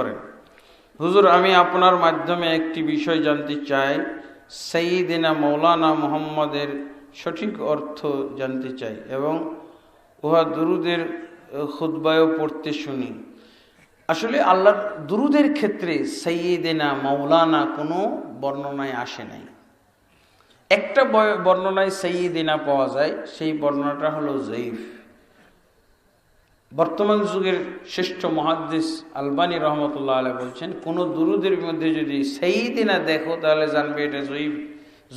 করেন। হুজুর, আমি আপনার মাধ্যমে একটি বিষয় জানতে চাই। সঈদিনা মৌলানা মোহাম্মদের সঠিক অর্থ জানতে চাই এবং উহা দুরুদের খুদ্বায়ও পড়তে শুনি। আসলে আল্লাহর দুরুদের ক্ষেত্রে সঈদিনা মৌলানা কোনো বর্ণনায় আসে নাই। একটা বর্ণনায় সঈদিনা পাওয়া যায়, সেই বর্ণনাটা হলো জয়ীফ। বর্তমান যুগের শ্রেষ্ঠ মহাদ্দিস আলবানী রহমতুল্লাহ আলাই বলছেন, কোন দুরুদের মধ্যে যদি সেইদিনা দেখো, তাহলে জানবে এটা জয়ীব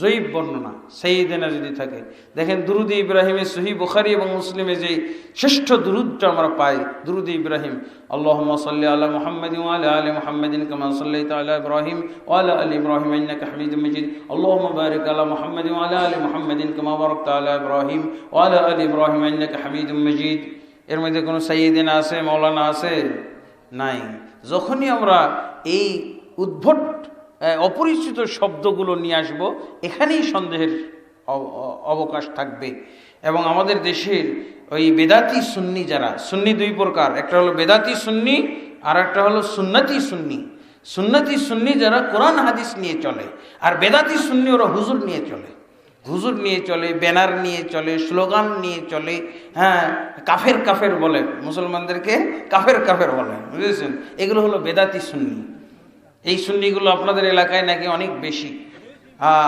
জয়ীব বর্ণনা। সেইদিনা যদি থাকে, দেখেন দুরুদ ইব্রাহিমের সহি বুখারি এবং মুসলিমে যে শ্রেষ্ঠ দুরুদটা আমরা পাই, দুরুদ ইব্রাহিম আল্লাহ সাল্লি আলা মোহাম্মদ আলা আলী মোহাম্মদিন কামা সাল্লি তালা ইব্রাহিম ওয়ালা আলী ইব্রাহিম হামিদুম মাজিদ আল্লাহুম্মা বারিক আলা মুহাম্মদ ওয়ালা আলী মুহাম্মদিন কামা বারাকতা আলা ইব্রাহিম ওয়ালা আলী ইব্রাহিম হামিদুম মাজিদ এর মধ্যে কোনো সাইদিন আছে মৌলানা আছে? নাই। যখনই আমরা এই উদ্ভট অপরিচিত শব্দগুলো নিয়ে আসব, এখানেই সন্দেহের অব- অবকাশ থাকবে। এবং আমাদের দেশের ওই বেদাতি সুন্নি যারা, সুন্নি দুই প্রকার, একটা হলো বেদাতি সুন্নি, আর একটা হলো সুন্নতি সুন্নি। সুন্নতি সুন্নি যারা কোরআন হাদিস নিয়ে চলে, আর বেদাতি সুন্নি ওরা হুজুর নিয়ে চলে। হুজুর নিয়ে চলে, ব্যানার নিয়ে চলে, স্লোগান নিয়ে চলে হ্যাঁ কাফের কাফের বলে, মুসলমানদেরকে কাফের কাফের বলে, বুঝেছেন? এগুলো হলো বেদাতি সুন্নি। এই সুন্নিগুলো আপনাদের এলাকায় নাকি অনেক বেশি।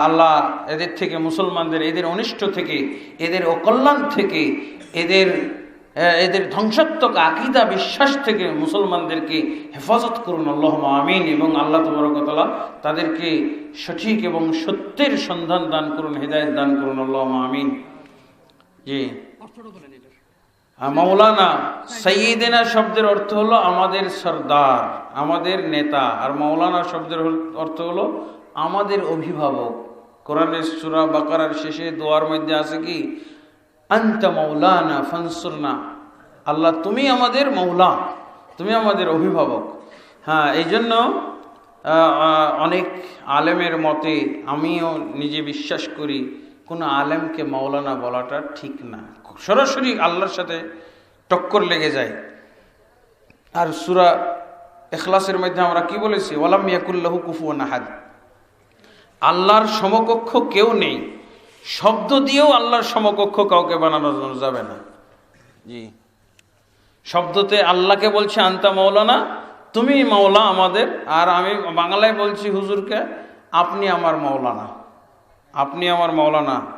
আল্লাহ এদের থেকে, মুসলমানদের, এদের অনিষ্ট থেকে, এদের অকল্যাণ থেকে, এদের এদের ধ্বংসাত্মক আকিদা বিশ্বাস থেকে মুসলমানদেরকে হেফাজত করুন আল্লাহ আমিন এবং আল্লাহ তবরকতলা তাদেরকে সঠিক এবং সত্যের সন্ধান দান করুন হেদায়ত দান করুন আল্লাহ আমিন। জি। আহ, মৌলানা সৈয়দেনা শব্দের অর্থ হলো আমাদের সর্দার আমাদের নেতা আর মৌলানা শব্দের অর্থ হলো আমাদের অভিভাবক। কোরআনের সুরা বাকারার শেষে দোয়ার মধ্যে আছে কি? আন্ত মৌলানা ফানসুরনা। আল্লাহ, তুমি আমাদের মৌলা তুমি আমাদের অভিভাবক। হ্যাঁ এই জন্য অনেক আলেমের মতে আমিও নিজে বিশ্বাস করি, কোনো আলেমকে মাওলানা বলাটা ঠিক না। সরাসরি আল্লাহর সাথে টক্কর লেগে যায়। আর সুরা এখলাসের মধ্যে আমরা কি বলেছি? ওলাম ইয়াকুল্লাহু কুফু নাহাদ আল্লাহর সমকক্ষ কেউ নেই। শব্দ দিয়েও আল্লাহর সমকক্ষ কাউকে বানানো যাবে না। জি। শব্দতে আল্লাহকে বলছে, আন্তা মৌলানা তুমি মাওলা আমাদের, আর আমি বাংলায় বলছি হুজুরকে, আপনি আমার মাওলানা। আপনি আমার মৌলানা